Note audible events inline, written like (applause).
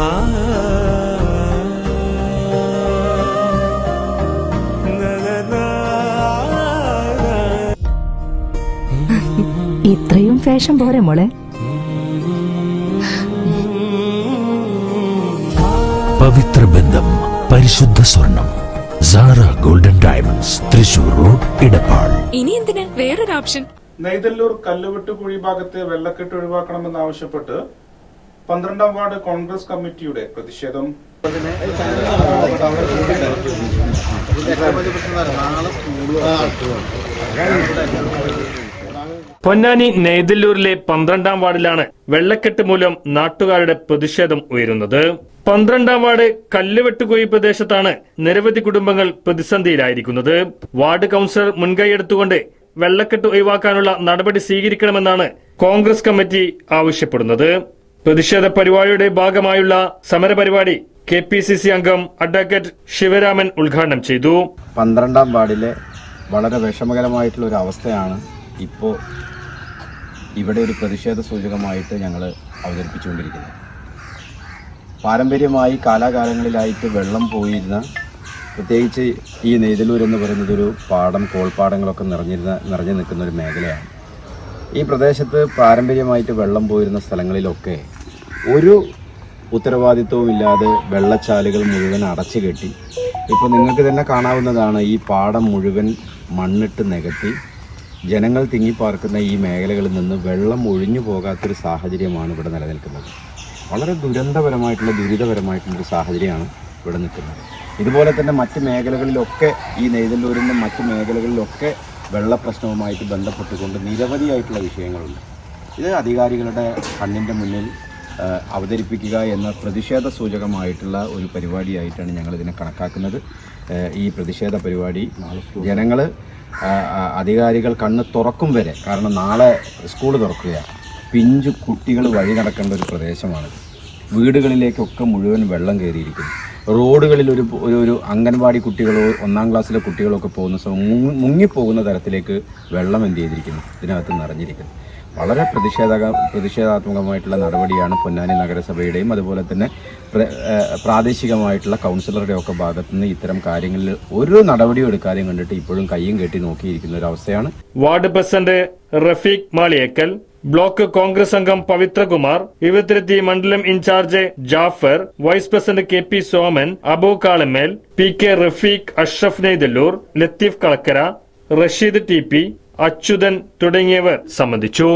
(laughs) ഇത്രയും ഫാഷൻ പോരെ മോളെ. പവിത്ര ബന്ധം പരിശുദ്ധ സ്വർണം Sara golden diamonds Thrissur road Edappal ഇനി എന്തിനാ? വേറൊരു ഓപ്ഷൻ. നെയ്തല്ലൂർ കല്ലുവെട്ട് കുഴി ഭാഗത്തെ വെള്ളക്കെട്ട് ഒഴിവാക്കണമെന്നാവശ്യപ്പെട്ട് പന്ത്രണ്ടാം വാർഡ് കോൺഗ്രസ് കമ്മിറ്റിയുടെ പ്രതിഷേധം. പൊന്നാനി നെയ്തല്ലൂരിലെ പന്ത്രണ്ടാം വാർഡിലാണ് വെള്ളക്കെട്ട് മൂലം നാട്ടുകാരുടെ പ്രതിഷേധം ഉയരുന്നത്. പന്ത്രണ്ടാം വാർഡ് കല്ലുവെട്ടുകുഴി പ്രദേശത്താണ് നിരവധി കുടുംബങ്ങൾ പ്രതിസന്ധിയിലായിരിക്കുന്നത്. വാർഡ് കൌൺസിലർ മുൻകൈയെടുത്തുകൊണ്ട് വെള്ളക്കെട്ട് ഒഴിവാക്കാനുള്ള നടപടി സ്വീകരിക്കണമെന്നാണ് കോൺഗ്രസ് കമ്മിറ്റി ആവശ്യപ്പെടുന്നത്. പ്രതിഷേധ പരിപാടിയുടെ ഭാഗമായുള്ള സമരപരിപാടി കെ പി സി സി അംഗം അഡ്വക്കേറ്റ് ശിവരാമൻ ഉദ്ഘാടനം ചെയ്തു. പന്ത്രണ്ടാം വാർഡിലെ വളരെ വിഷമകരമായിട്ടുള്ള ഒരു അവസ്ഥയാണ് ഇപ്പോൾ ഇവിടെ ഒരു പ്രതിഷേധ സൂചകമായിട്ട് ഞങ്ങൾ അവതരിപ്പിച്ചുകൊണ്ടിരിക്കുന്നത്. പാരമ്പര്യമായി കാലാകാലങ്ങളിലായിട്ട് വെള്ളം പോയിരുന്ന പ്രത്യേകിച്ച് ഈ നെയ്തലൂർ എന്ന് പറയുന്നത് ഒരു പാടം കോൾപ്പാടങ്ങളൊക്കെ നിറഞ്ഞിരുന്ന നിറഞ്ഞു നിൽക്കുന്ന ഒരു മേഖലയാണ്. ഈ പ്രദേശത്ത് പാരമ്പര്യമായിട്ട് വെള്ളം പോയിരുന്ന സ്ഥലങ്ങളിലൊക്കെ ഒരു ഉത്തരവാദിത്വവും ഇല്ലാതെ വെള്ളച്ചാലുകൾ മുഴുവൻ അടച്ചു കെട്ടി. ഇപ്പോൾ നിങ്ങൾക്ക് തന്നെ കാണാവുന്നതാണ് ഈ പാടം മുഴുവൻ മണ്ണിട്ട് നികത്തി. ജനങ്ങൾ തിങ്ങിപ്പാർക്കുന്ന ഈ മേഖലകളിൽ നിന്ന് വെള്ളം ഒഴിഞ്ഞു പോകാത്തൊരു സാഹചര്യമാണ് ഇവിടെ നിലനിൽക്കുന്നത്. വളരെ ദുരന്തപരമായിട്ടുള്ള ദുരിതപരമായിട്ടുള്ള ഒരു സാഹചര്യമാണ് ഇവിടെ നിൽക്കുന്നത്. ഇതുപോലെ തന്നെ മറ്റ് മേഖലകളിലൊക്കെ ഈ നെയ്തല്ലൂരിന്റെ മറ്റ് മേഖലകളിലൊക്കെ വെള്ളപ്രശ്നവുമായിട്ട് ബന്ധപ്പെട്ടുകൊണ്ട് നിരവധിയായിട്ടുള്ള വിഷയങ്ങളുണ്ട്. ഇത് അധികാരികളുടെ കണ്ണിന്റെ മുന്നിൽ അവതരിപ്പിക്കുക എന്ന പ്രതിഷേധ സൂചകമായിട്ടുള്ള ഒരു പരിപാടിയായിട്ടാണ് ഞങ്ങളിതിനെ കണക്കാക്കുന്നത്. ഈ പ്രതിഷേധ പരിപാടി ജനങ്ങൾ അധികാരികൾ കണ്ണ് തുറക്കും വരെ കാരണം നാളെ സ്കൂൾ തുറക്കുകയാണ്. പിഞ്ചു കുട്ടികൾ വഴി നടക്കേണ്ട ഒരു പ്രദേശമാണിത്. വീടുകളിലേക്കൊക്കെ മുഴുവൻ വെള്ളം കയറിയിരിക്കുന്നു. റോഡുകളിൽ ഒരു ഒരു അംഗൻവാടി കുട്ടികളോ ഒന്നാം ക്ലാസ്സിലെ കുട്ടികളോ ഒക്കെ പോകുന്ന സമയം മുങ്ങി- മുങ്ങിപ്പോകുന്ന തരത്തിലേക്ക് വെള്ളം എന്ത് ചെയ്തിരിക്കുന്നു? ഇതിനകത്ത് നിറഞ്ഞിരിക്കുന്നു. വളരെ പ്രതിഷേധ പ്രതിഷേധാത്മകമായിട്ടുള്ള നടപടിയാണ് പൊന്നാനി നഗരസഭയുടെയും അതുപോലെ തന്നെ പ്രാദേശികമായിട്ടുള്ള കൗൺസിലറുടെ ഒക്കെ ഭാഗത്തു നിന്ന് ഇത്തരം കാര്യങ്ങളിൽ ഒരു നടപടിയും എടുക്കാതെയും കണ്ടിട്ട് ഇപ്പോഴും കയ്യും കെട്ടി നോക്കിയിരിക്കുന്ന ഒരു അവസ്ഥയാണ്. Ward president Rafeeq Maliyekkal block Congress അംഗം പവിത്രകുമാർ വിവിധത്തിലെത്തി മണ്ഡലം incharge Jafar vice president K P Soman Abu Kalamel P K Rafeeq Ashraf Neythalloor Latheef Kalakkara Rasheed T P Achuthan തുടങ്ങിയവർ സംബന്ധിച്ചു.